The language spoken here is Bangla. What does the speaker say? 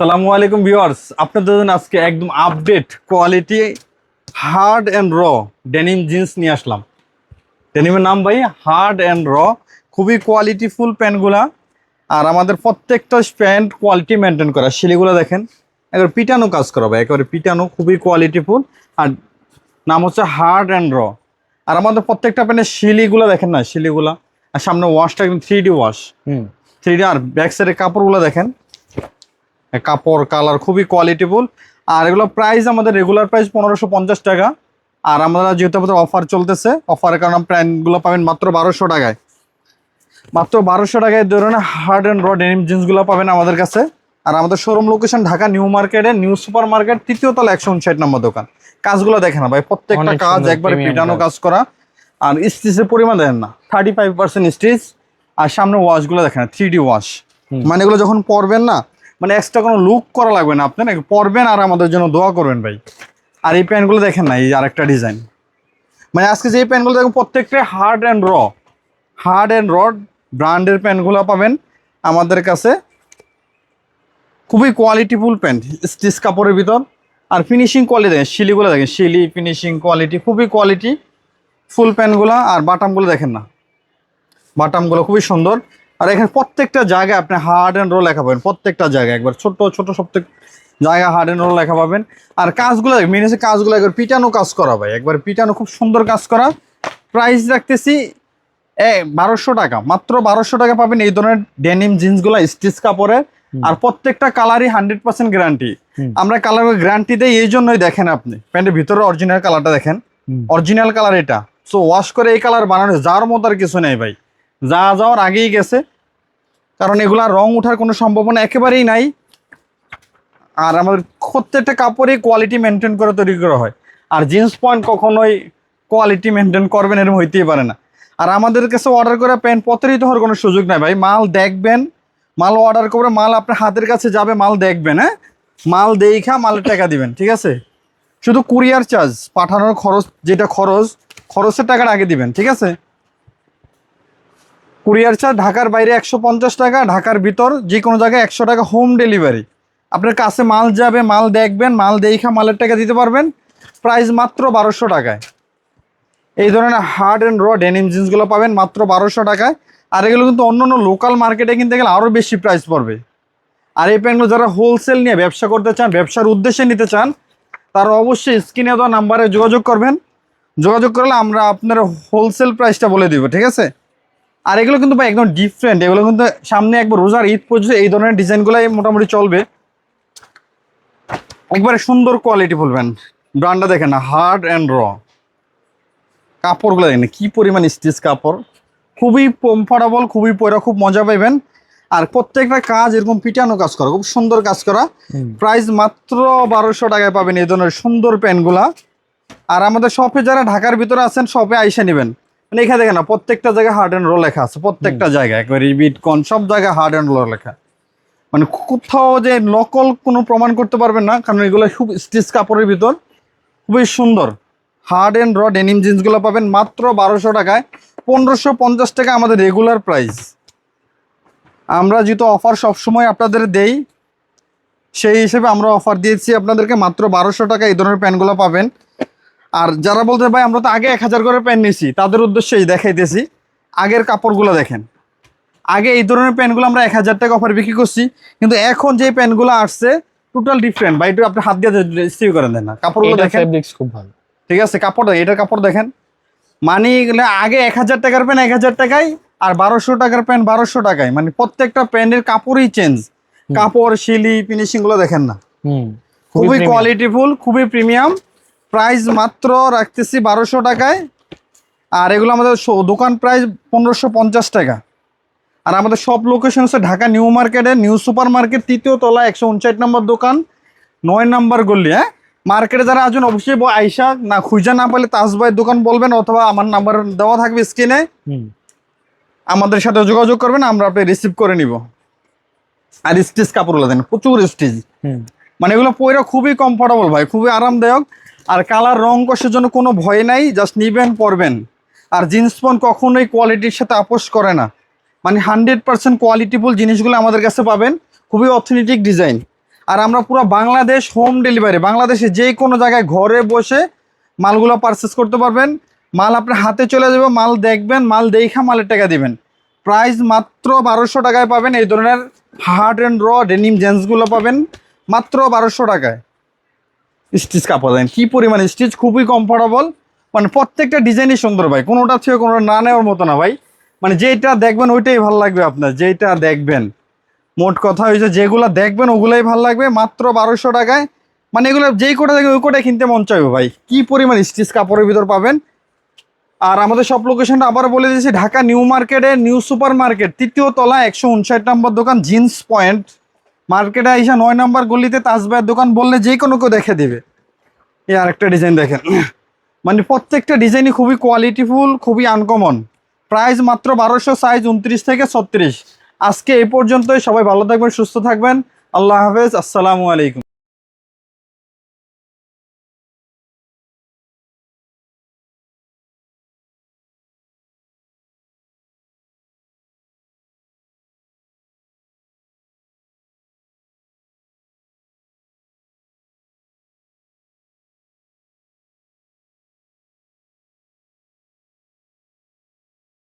সালামু আলাইকুম ভিউয়ার্স। আপনাদের জন্য আজকে একদম update quality hard and raw denim jeans নিয়ে আসলাম। ডেনিমের নাম ভাই হার্ড অ্যান্ড র খুবই কোয়ালিটিফুল প্যান্টগুলা আর আমাদের প্রত্যেকটা প্যান্ট কোয়ালিটি মেনটেন করা। শিলিগুলো দেখেন একবার পিটানো কাজ করা ভাই একেবারে পিটানো খুবই কোয়ালিটিফুল আর নাম হচ্ছে হার্ড অ্যান্ড র আর আমাদের প্রত্যেকটা প্যান্টের শিলিগুলো দেখেন না শিলিগুলা আর সামনে ওয়াশটা একদম থ্রি ডি ওয়াশ হুম। থ্রি আর ব্যাক সাইডের কাপড়গুলো দেখেন কাপড় কালার খুবই কোয়ালিটিফুল আর এগুলো প্রাইস আমাদের রেগুলার প্রাইস পনেরোশো পঞ্চাশ টাকা। আর আমরা যেহেতু আমাদের অফার চলতেছে অফারের কারণে প্যান্টগুলো পাবেন মাত্র বারোশো টাকায়। মাত্র বারোশো টাকায় ধরুন হার্ড অ্যান্ড রড এনিম জিন্সগুলো পাবেন আমাদের কাছে। আর আমাদের শোরুম লোকেশন ঢাকা নিউ মার্কেটে নিউ সুপার মার্কেট তৃতীয় তলা একশো উনষাট নম্বর দোকান। কাজগুলো দেখে না ভাই প্রত্যেকটা কাজ একবারে পিটানো কাজ। করা। আর স্টিচের পরিমাণ দেখেন না থার্টি ফাইভ পার্সেন্ট স্টিচ আর সামনে ওয়াশগুলো দেখেন থ্রি ডি ওয়াশ মানে এগুলো যখন পরবেন না মানে এক্সট্রা কোনো লুক করা লাগবে না আপনার পরবেন আর আমাদের জন্য দোয়া করবেন ভাই। আর এই প্যান্টগুলো দেখেন না, এই আরেকটা ডিজাইন মানে আজকে যে প্যান্টগুলো দেখুন, প্রত্যেকটা hard and raw hard and rod ব্র্যান্ডের প্যান্টগুলো পাবেন আমাদের কাছে। খুবই কোয়ালিটিফুল প্যান্ট স্টিচ কাপড়ের ভিতর। আর ফিনিশিং কোয়ালিটি দেখেন, শিলিগুলো দেখেন, শিলি ফিনিশিং কোয়ালিটি খুবই কোয়ালিটি ফুল প্যান্টগুলো আর বাটামগুলো দেখেন না। বাটামগুলো খুবই সুন্দর। আর এখানে প্রত্যেকটা জায়গায় আপনি হার্ড অ্যান্ড রোল লেখা পাবেন প্রত্যেকটা জায়গায়। একবার ছোট ছোট প্রত্যেক জায়গা হার্ড অ্যান্ড রোল লেখা পাবেন। আর কাজগুলো মেন হচ্ছে কাজগুলো একবার পিটানো কাজ করা ভাই। একবার পিটানো খুব সুন্দর কাজ করা। প্রাইস রাখতেছি এ বারোশো টাকা। মাত্র বারোশো টাকা পাবেন এই ধরনের ডেনিম জিন্সগুলো স্টিচ কাপড়ের। আর প্রত্যেকটা কালারই হান্ড্রেড পার্সেন্ট গ্যারান্টি আমরা কালার গ্যারান্টি দেই এই জন্যই দেখেন আপনি। প্যান্টের ভিতরে অরিজিনাল কালারটা দেখেন। অরিজিনাল কালার এটা। সো ওয়াশ করে এই কালার বানানো যার মতো আর কিছু নেই ভাই। যা যাওয়ার আগেই গেছে। কারণ এগুলা রং ওঠার কোনো সম্ভাবনা একেবারেই নাই। আর আমাদের প্রত্যেকটা কাপড়ই কোয়ালিটি মেনটেন করে তৈরি করা হয়। আর জিন্স পয়েন্ট কখনোই কোয়ালিটি মেনটেন করবেন এরকম হইতেই পারে না। আর আমাদের কাছে অর্ডার করে প্যান্ট প্রতারিত হওয়ার কোনো সুযোগ নাই ভাই। মাল দেখবেন, মাল অর্ডার করে মাল আপনার হাতের কাছে যাবে, মাল দেখবেন হ্যাঁ? মাল দেখা মালের টাকা দিবেন, ঠিক আছে? শুধু কুরিয়ার চার্জ পাঠানোর খরচ, যেটা খরচ, খরচের টাকাটা আগে দিবেন, ঠিক আছে? কুরিয়ার চার্জ, ঢাকার বাইরে একশো পঞ্চাশ টাকা, ঢাকার ভিতর যে কোনো জায়গায় একশো টাকা হোম ডেলিভারি। আপনার কাছে মাল যাবে, মাল দেখবেন, মাল দেখা মালের টাকা দিতে পারবেন। প্রাইস মাত্র বারোশো টাকায়। এই ধরনের হার্ড অ্যান্ড র ডেনিম জিন্সগুলো পাবেন মাত্র বারোশো টাকায়। আর এগুলো কিন্তু অন্য অন্য লোকাল মার্কেটে কিনতে গেলে আরও বেশি প্রাইস পড়বে। আর এই প্যান্টগুলো যারা হোলসেল নিয়ে ব্যবসা করতে চান, ব্যবসার উদ্দেশ্যে নিতে চান, তারা অবশ্যই স্ক্রিনে দেওয়া নাম্বারে যোগাযোগ করবেন। যোগাযোগ করলে আমরা আপনার হোলসেল প্রাইসটা বলে দিব, ঠিক আছে? আর এগুলো কিন্তু ভাই একদম ডিফারেন্ট এগুলো কিন্তু সামনে একবার রোজার ঈদ পর্যন্ত এই ধরনের ডিজাইনগুলোই মোটামুটি চলবে। একবারে সুন্দর কোয়ালিটি বলবেন। ব্র্যান্ডটা দেখেন না হার্ড অ্যান্ড র কাপড়গুলো দেখেন কি পরিমাণ স্টিচ কাপড়। খুবই কমফোর্টেবল খুবই পরে খুব মজা পাইবেন। আর প্রত্যেকটা কাজ এরকম পিটানো কাজ করা খুব সুন্দর কাজ করা। প্রাইস মাত্র বারোশো টাকায় পাবেন এই ধরনের সুন্দর প্যান্টগুলা। আর আমাদের শপে যারা ঢাকার ভিতরে আছেন শপে আইসে নেবেন। মানে এখানে দেখেন না প্রত্যেকটা জায়গায় হার্ড অ্যান্ড রোল লেখা আছে প্রত্যেকটা জায়গায় একবারে বিট কন সব জায়গায় হার্ড অ্যান্ড রোল লেখা। মানে কোথাও যে নকল কোনো প্রমাণ করতে পারবেন না কারণ এগুলো খুব স্টিচ কাপড়ের ভিতর। খুবই সুন্দর। হার্ড অ্যান্ড র ডেনিম জিন্সগুলো পাবেন মাত্র বারোশো টাকায়। পনেরোশো পঞ্চাশ টাকা আমাদের রেগুলার প্রাইস আমরা যেহেতু অফার সবসময় আপনাদের দেই সেই হিসেবে আমরা অফার দিয়েছি আপনাদেরকে মাত্র বারোশো টাকা এই ধরনের প্যান্টগুলো পাবেন। আর যারা বলতে ভাই আমরা তো আগে এক হাজার করে প্যান্ট নিয়েছি। তাদের উদ্দেশ্যে দেখাইতেছি। আগের কাপড়গুলো দেখেন। আগে এই ধরনের প্যান্টগুলো আমরা এক হাজার টাকা অফার বিক্রি করছি কিন্তু এখন যে প্যান্টগুলো আসছে টোটাল ডিফারেন্ট বা একটু আপনি হাত দিয়ে রিসিভ করেন দেন না। কাপড়গুলো দেখেন। ফেব্রিক্স খুব ভালো। ঠিক আছে কাপড় এটার কাপড় দেখেন। মানে আগে এক হাজার টাকার প্যান্ট এক হাজার টাকায় আর বারোশো টাকার প্যান্ট বারোশো টাকায়। মানে প্রত্যেকটা প্যান্টের কাপড়ই চেঞ্জ কাপড় শিলি ফিনিশিংগুলো দেখেন না। খুবই। কোয়ালিটিফুল খুবই প্রিমিয়াম প্রাইস মাত্র রাখতেছি বারোশো টাকায়। আর এগুলো আমাদের দোকান প্রাইস পনেরোশো পঞ্চাশ টাকা। আর আমাদের সব লোকেশন হচ্ছে ঢাকা নিউ মার্কেটে নিউ সুপার মার্কেট তৃতীয় তলা একশো উনষাট নম্বর দোকান নয় নম্বর গল্লি হ্যাঁ? মার্কেটে যারা আছেন অবশ্যই আইসা না খুঁজা না পেলে তাজ ভাইয়ের দোকান বলবেন অথবা আমার নাম্বার দেওয়া থাকবে স্ক্রিনে। হুম। আমাদের সাথে যোগাযোগ করবেন আমরা আপনি রিসিভ করে নিব। আর স্টিচ কাপড়গুলো দেন প্রচুর স্টিচ। মানে এগুলো পরে খুবই কমফোর্টেবল ভাই খুবই আরামদায়ক। আর কালার রং কষের জন্য কোনো ভয় নাই জাস্ট নিবেন, পরবেন। আর জিন্স প্যান্ট কখনোই কোয়ালিটির সাথে আপোষ করে না। মানে হান্ড্রেড পার্সেন্ট কোয়ালিটিফুল জিনিসগুলো আমাদের কাছে পাবেন, খুবই অথেন্টিক ডিজাইন। আর আমরা পুরো বাংলাদেশ হোম ডেলিভারি, বাংলাদেশে যে কোনো জায়গায় ঘরে বসে মালগুলো পারচেস করতে পারবেন। মাল আপনার হাতে চলে যাবে, মাল দেখবেন, মাল দেখা মালের টাকা দিবেন। প্রাইস মাত্র বারোশো টাকায় পাবেন, এই ধরনের হার্ড অ্যান্ড র ডেনিম জেন্সগুলো পাবেন, মাত্র বারোশো টাকায়। স্টিচ কাপড় দেন কী পরিমাণ স্টিচ, খুবই কমফোর্টেবল মানে প্রত্যেকটা ডিজাইনই সুন্দর ভাই কোনোটা থেকে কোনোটা না নেওয়ার মতো না ভাই। মানে যেটা দেখবেন ওইটাই ভালো লাগবে আপনার যেটা দেখবেন। মোট কথা হয়েছে যেগুলো দেখবেন ওগুলাই ভালো লাগবে, মাত্র বারোশো টাকায়। মানে এগুলো যেই কোটা দেখবেন ওই কোটাই কিনতে মন চাইবে ভাই, কি পরিমাণ স্টিচ কাপড়ের ভিতর পাবেন। আর আমাদের সব লোকেশনটা আবার বলে দিয়েছি, ঢাকা নিউ মার্কেটে নিউ সুপার মার্কেট তৃতীয় তলা একশো উনষাট নম্বর দোকান, জিন্স পয়েন্ট। মার্কেটে আইসা নয় নম্বর গলিতে তাজবাইয়ের দোকান বললে যে কোনো কেউ দেখে দিবে। এই আরেকটা ডিজাইন দেখেন। মানে প্রত্যেকটা ডিজাইনই খুবই কোয়ালিটিফুল খুবই আনকমন প্রাইস মাত্র বারোশো সাইজ উনত্রিশ থেকে ছত্রিশ। আজকে এই পর্যন্তই। সবাই ভালো থাকবেন, সুস্থ থাকবেন। আল্লাহ হাফেজ। আসসালামু আলাইকুম।